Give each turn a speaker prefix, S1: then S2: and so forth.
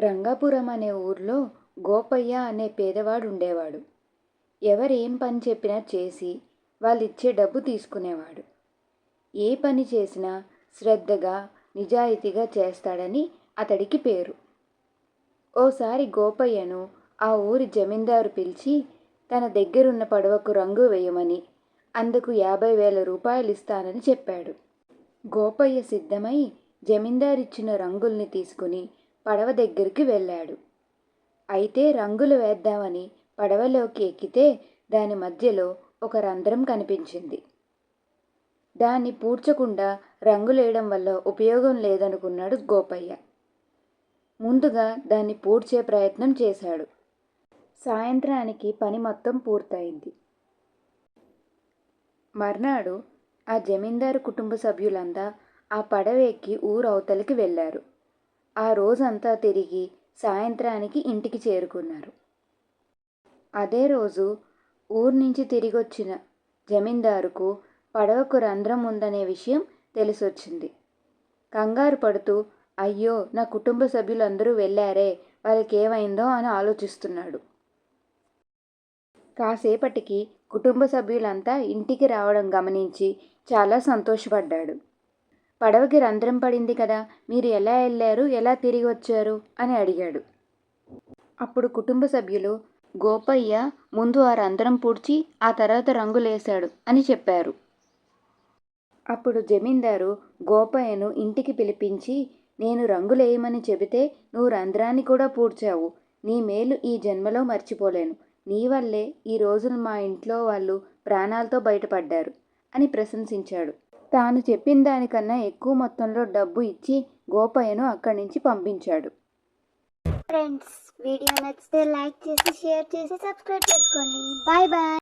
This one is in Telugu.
S1: రంగాపురం అనే ఊర్లో గోపయ్య అనే పేదవాడు ఉండేవాడు ఎవరేం పని చెప్పినా చేసి వాళ్ళిచ్చే డబ్బు తీసుకునేవాడు. ఏ పని చేసినా శ్రద్ధగా నిజాయితీగా చేస్తాడని అతడికి పేరు. ఓసారి గోపయ్యను ఆ ఊరి జమీందారు పిలిచి తన దగ్గరున్న పడవకు రంగు వేయమని అందుకు యాభై వేల రూపాయలు ఇస్తానని చెప్పాడు. గోపయ్య సిద్ధమై జమీందారిచ్చిన రంగుల్ని తీసుకుని పడవ దగ్గరికి వెళ్ళాడు. అయితే రంగులు వేద్దామని పడవలోకి ఎక్కితే దాని మధ్యలో ఒక రంధ్రం కనిపించింది. దాన్ని పూడ్చకుండా రంగులేయడం వల్ల ఉపయోగం లేదనుకున్నాడు గోపయ్య. ముందుగా దాన్ని పూడ్చే ప్రయత్నం చేశాడు. సాయంత్రానికి పని మొత్తం పూర్తయింది. మర్నాడు ఆ జమీందారు కుటుంబ సభ్యులంతా ఆ పడవ ఎక్కి ఊరు అవతలికి వెళ్ళారు. ఆ రోజంతా తిరిగి సాయంత్రానికి ఇంటికి చేరుకున్నారు. అదే రోజు ఊరు నుంచి తిరిగొచ్చిన జమీందారుకు పడవకు రంధ్రం ఉందనే విషయం తెలిసొచ్చింది. కంగారు పడుతూ అయ్యో నా కుటుంబ సభ్యులందరూ వెళ్ళారే వాళ్ళకి ఏమైందో అని ఆలోచిస్తున్నాడు. కాసేపటికి కుటుంబ సభ్యులంతా ఇంటికి రావడం గమనించి చాలా సంతోషపడ్డాడు. పడవకి రంధ్రం పడింది కదా మీరు ఎలా వెళ్ళారు ఎలా తిరిగి వచ్చారు? అని అడిగాడు. అప్పుడు కుటుంబ సభ్యులు గోపయ్య ముందు ఆ రంధ్రం పూడ్చి ఆ తర్వాత రంగులేశాడు అని చెప్పారు. అప్పుడు జమీందారు గోపయ్యను ఇంటికి పిలిపించి నేను రంగులేయమని చెబితే నువ్వు రంధ్రాన్ని కూడా పూడ్చావు. నీ మేలు ఈ జన్మలో మర్చిపోలేను. నీ వల్లే ఈ రోజున మా ఇంట్లో వాళ్ళు ప్రాణాలతో బయటపడ్డారు అని ప్రశంసించాడు. తాను చెప్పిన దానికన్నా ఎక్కువ మొత్తంలో డబ్బు ఇచ్చి గోపయ్యను అక్కడి నుంచి పంపించాడు.
S2: ఫ్రెండ్స్ వీడియో నచ్చితే లైక్ చేసి షేర్ చేసి సబ్స్క్రైబ్ చేసుకోండి. Bye bye.